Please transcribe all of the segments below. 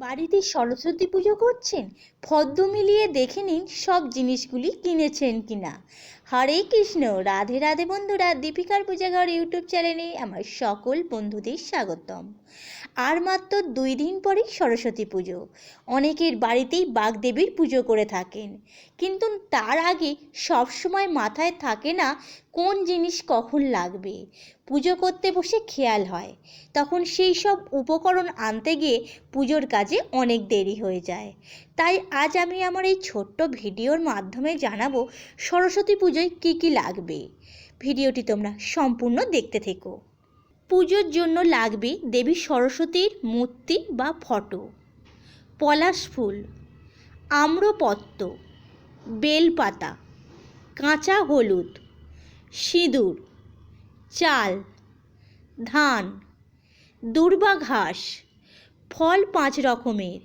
বাড়িতে সরস্বতী পুজো করছেন? ফদ্দ মিলিয়ে দেখে নিন সব জিনিসগুলি কিনেছেন কিনা। হরে কৃষ্ণ, রাধে রাধে বন্ধুরা, দীপিকার পূজাঘর ইউটিউব চ্যানেলে আমার সকল বন্ধুদের স্বাগতম। আর মাত্র দুই দিন পরেই সরস্বতী পুজো। অনেকের বাড়িতেই বাগদেবীর পুজো করে থাকেন। কিন্তু তার আগে সবসময় মাথায় থাকে না কোন জিনিস কখন লাগবে। পুজো করতে বসে খেয়াল হয়। তখন সেই সব উপকরণ আনতে গিয়ে পুজোর কাজে অনেক দেরি হয়ে যায়। তাই আজ আমি আমার এই ছোট্ট ভিডিওর মাধ্যমে জানাব সরস্বতী পুজোয় কী কী লাগবে? ভিডিওটি তোমরা সম্পূর্ণ দেখতে থেকো। পুজোর জন্য লাগবে দেবী সরস্বতীর মূর্তি বা ফটো, পলাশ ফুল, আম্রপত্র, বেলপাতা, কাঁচা হলুদ, সিঁদুর, চাল, ধান, দুর্বা ঘাস, ফল পাঁচ রকমের,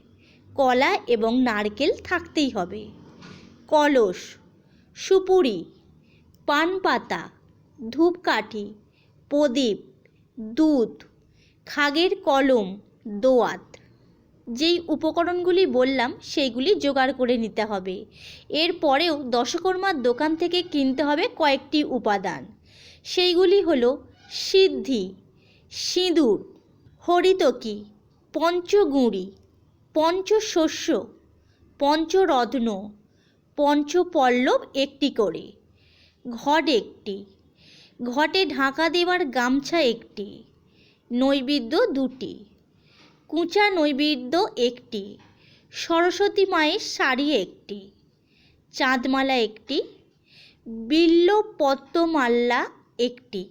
কলা এবং নারকেল থাকতেই হবে, কলস, সুপুরি পান পাতা ধূপকাঠি, প্রদীপ, দুধ, খাগের কলম, দোয়াত। যেই উপকরণগুলি বললাম, সেইগুলি জোগাড় করে নিতে হবে। এরপরেও দশকর্মার দোকান থেকে কিনতে হবে কয়েকটি উপাদান। সেইগুলি হলো সিদ্ধি, সিঁদুর, হরিতকি, পঞ্চগুঁড়ি, পঞ্চশস্য, পঞ্চরত্ন, পঞ্চপল্লব একটি করে। ঘট একটি। ঘটে ঢাকা দেওয়ার গামছা একটি, নৈবেদ্য দুটি, কুঁচা নৈবেদ্য একটি, সরস্বতী মায়ের শাড়ি একটি, চাঁদমালা একটি বিল্লপত্রমাল্লা একটি,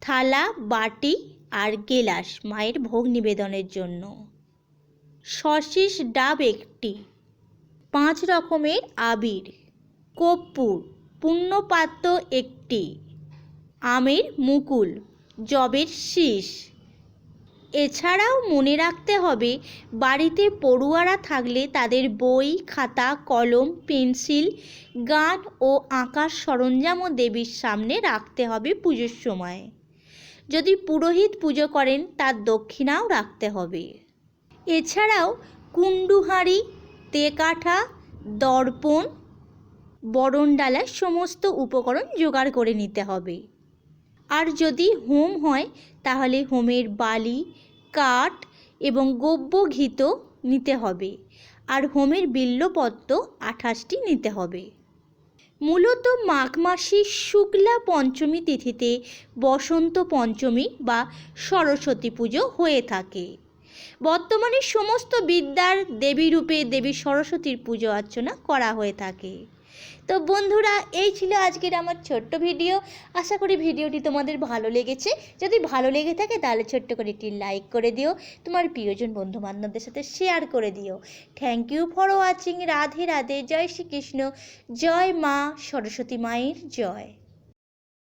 থালা, বাটি আর গেলাস মায়ের ভোগ নিবেদনের জন্য। সশিস ডাব একটি, পাঁচ রকমের আবির, কর্পূর পুণ্যপাত্র একটি। আমের মুকুল জবের শীষ। এছাড়াও মনে রাখতে হবে, বাড়িতে পড়ুয়ারা থাকলে তাদের বই, খাতা, কলম, পেন্সিল, গান ও আঁকার সরঞ্জামও দেবীর সামনে রাখতে হবে পুজোর সময়। যদি পুরোহিত পুজো করেন, তার দক্ষিণাও রাখতে হবে। এছাড়াও কুণ্ডুহাঁড়ি তেকাঠা, দর্পণ বরণডালা সমস্ত উপকরণ জোগাড় করে নিতে হবে। আর যদি হোম হয়, তাহলে হোমের বালি, কাঠ এবং গব্য ঘিত নিতে হবে। আর হোমের বিল্লপত্র আঠাশটি নিতে হবে। মূলত মাঘ মাসের শুক্লা পঞ্চমী তিথিতে বসন্ত পঞ্চমী বা সরস্বতী পুজো হয়ে থাকে। বর্তমানে সমস্ত বিদ্যার দেবী রূপে দেবী সরস্বতীর পুজো অর্চনা করা হয়ে থাকে। তো বন্ধুরা, এই ছিল আজকের আমার ছোট্ট ভিডিও। আশা করি ভিডিওটি তোমাদের ভালো লেগেছে। যদি ভালো লেগে থাকে তাহলে ছোট্ট করে একটি লাইক করে দিও। তোমার প্রিয়জন বন্ধু বান্ধবদের সাথে শেয়ার করে দিও। Thank you for watching Radhe Radhe. জয় শ্রীকৃষ্ণ। জয় মা সরস্বতী মায়ের জয়।